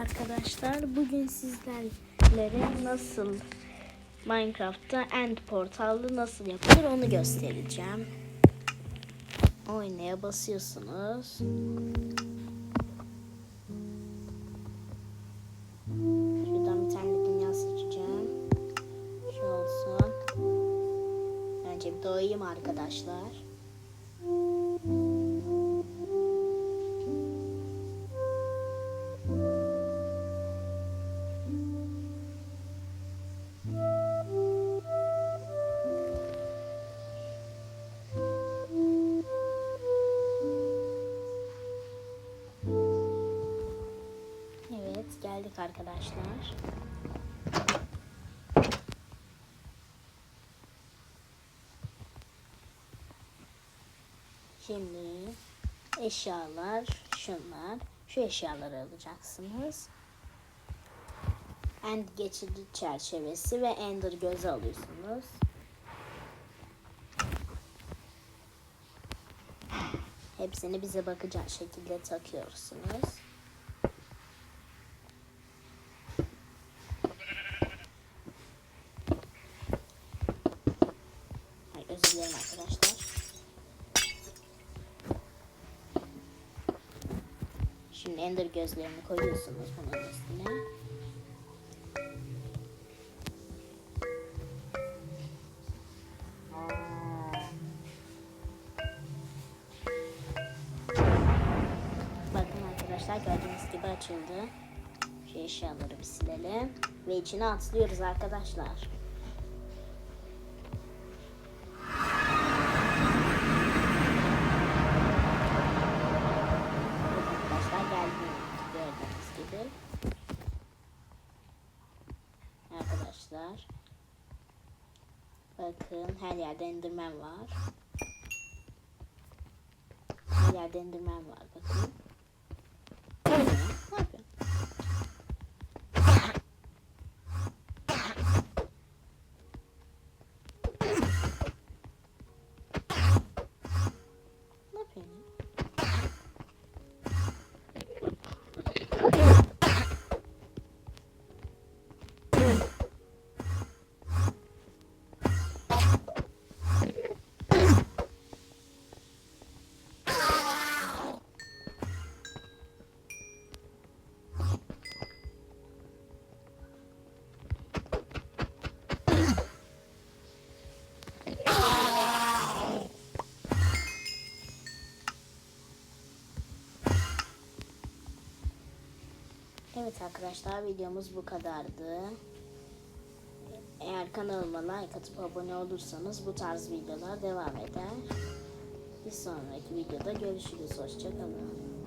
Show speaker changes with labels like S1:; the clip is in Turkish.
S1: arkadaşlar. Bugün sizlere nasıl Minecraft'ta End Portal'ı nasıl yapılır onu göstereceğim. Oynaya basıyorsunuz. Şuradan bir tane dünya seçeceğim. Şu olsun. Önce bir doğayım arkadaşlar. Geldik arkadaşlar. Şimdi eşyalar şunlar. Şu eşyaları alacaksınız. End geçidi çerçevesi ve Ender gözü alıyorsunuz. Hepsini bize bakacak şekilde takıyorsunuz. Özür dilerim arkadaşlar. Şimdi ender gözlerini koyuyorsunuz bunun üstüne. Bakın arkadaşlar gördüğünüz gibi açıldı. Şu eşyaları bir silelim. Ve içine atlıyoruz arkadaşlar. Arkadaşlar. Bakın her yerde enderman var. Her yerde enderman var bakın. Evet arkadaşlar videomuz bu kadardı. Eğer kanalıma like atıp abone olursanız bu tarz videolar devam eder. Bir sonraki videoda görüşürüz. Hoşçakalın.